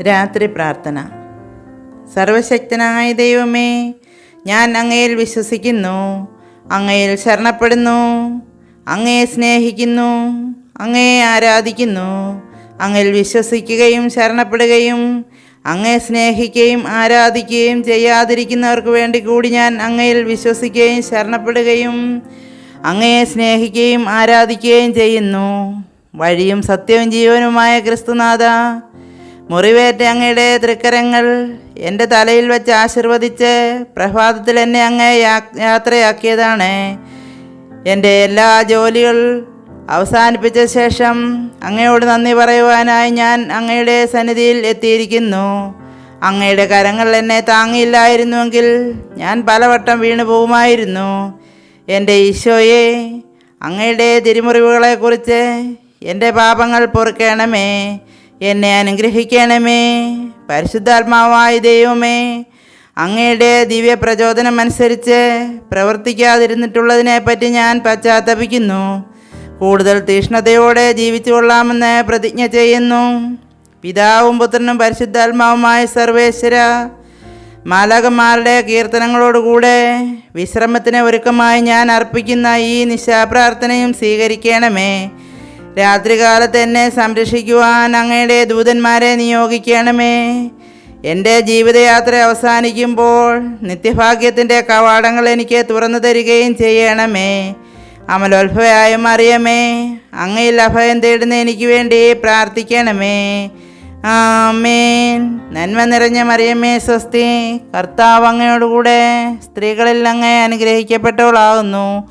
രാത്രി പ്രാർത്ഥന. സർവശക്തനായ ദൈവമേ ഞാൻ അങ്ങയിൽ വിശ്വസിക്കുന്നു അങ്ങയിൽ ശരണപ്പെടുന്നു അങ്ങയെ സ്നേഹിക്കുന്നു അങ്ങയെ ആരാധിക്കുന്നു അങ്ങയിൽ വിശ്വസിക്കുകയും ശരണപ്പെടുകയും അങ്ങയെ സ്നേഹിക്കുകയും ആരാധിക്കുകയും ചെയ്യാതിരിക്കുന്നവർക്ക് വേണ്ടി കൂടി ഞാൻ അങ്ങയിൽ വിശ്വസിക്കുകയും ശരണപ്പെടുകയും അങ്ങയെ സ്നേഹിക്കുകയും ആരാധിക്കുകയും ചെയ്യുന്നു. വഴിയും സത്യവും ജീവനുമായ ക്രിസ്തുനാഥ മുറിവേറ്റ അങ്ങയുടെ തൃക്കരങ്ങൾ എന്റെ തലയിൽ വെച്ച് ആശീർവദിച്ച് പ്രഭാതത്തിൽ എന്നെ അങ്ങേ യാത്രയാക്കിയതാണ്. എന്റെ എല്ലാ ജോലികൾ അവസാനിപ്പിച്ച ശേഷം അങ്ങയോട് നന്ദി പറയുവാനായി ഞാൻ അങ്ങയുടെ സന്നിധിയിൽ എത്തിയിരിക്കുന്നു. അങ്ങയുടെ കരങ്ങൾ എന്നെ താങ്ങിയില്ലായിരുന്നുവെങ്കിൽ ഞാൻ പലവട്ടം വീണു പോകുമായിരുന്നു. എന്റെ ഈശോയെ അങ്ങയുടെ തിരുമുറിവുകളെക്കുറിച്ച് എന്റെ പാപങ്ങൾ പൊറുക്കണമേ. എന്നെ അനുഗ്രഹിക്കണമേ. പരിശുദ്ധാത്മാവായ ദൈവമേ അങ്ങയുടെ ദിവ്യ പ്രചോദനം അനുസരിച്ച് പ്രവർത്തിക്കാതിരുന്നിട്ടുള്ളതിനെ പറ്റി ഞാൻ പശ്ചാത്തപിക്കുന്നു. കൂടുതൽ തീഷ്ണതയോടെ ജീവിച്ചു കൊള്ളാമെന്ന് പ്രതിജ്ഞ ചെയ്യുന്നു. പിതാവും പുത്രനും പരിശുദ്ധാത്മാവുമായ സർവേശ്വര മാലകന്മാരുടെ കീർത്തനങ്ങളോടുകൂടെ വിശ്രമത്തിന് ഒരുക്കമായി ഞാൻ അർപ്പിക്കുന്ന ഈ നിശാപ്രാർത്ഥനയും സ്വീകരിക്കണമേ. രാത്രികാലത്ത് എന്നെ സംരക്ഷിക്കുവാൻ അങ്ങയുടെ ദൂതന്മാരെ നിയോഗിക്കണമേ. എന്റെ ജീവിതയാത്ര അവസാനിക്കുമ്പോൾ നിത്യഭാഗ്യത്തിന്റെ കവാടങ്ങൾ എനിക്ക് തുറന്നു തരികയും ചെയ്യണമേ. അമലോത്ഭവയായ മറിയമേ അങ്ങയിൽ അഭയം തേടുന്ന എനിക്ക് വേണ്ടി പ്രാർത്ഥിക്കണമേ. ആമേൻ. നന്മ നിറഞ്ഞ മറിയമ്മേ സ്വസ്തി കർത്താവ് അങ്ങയോടുകൂടെ സ്ത്രീകളിൽ അങ്ങേ അനുഗ്രഹിക്കപ്പെട്ടവളാകുന്നു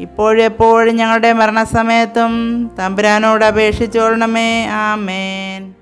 ഇപ്പോഴും എപ്പോഴും ഞങ്ങളുടെ മരണസമയത്തും തമ്പുരാനോട് അപേക്ഷിച്ചോളണമേ. ആമേൻ.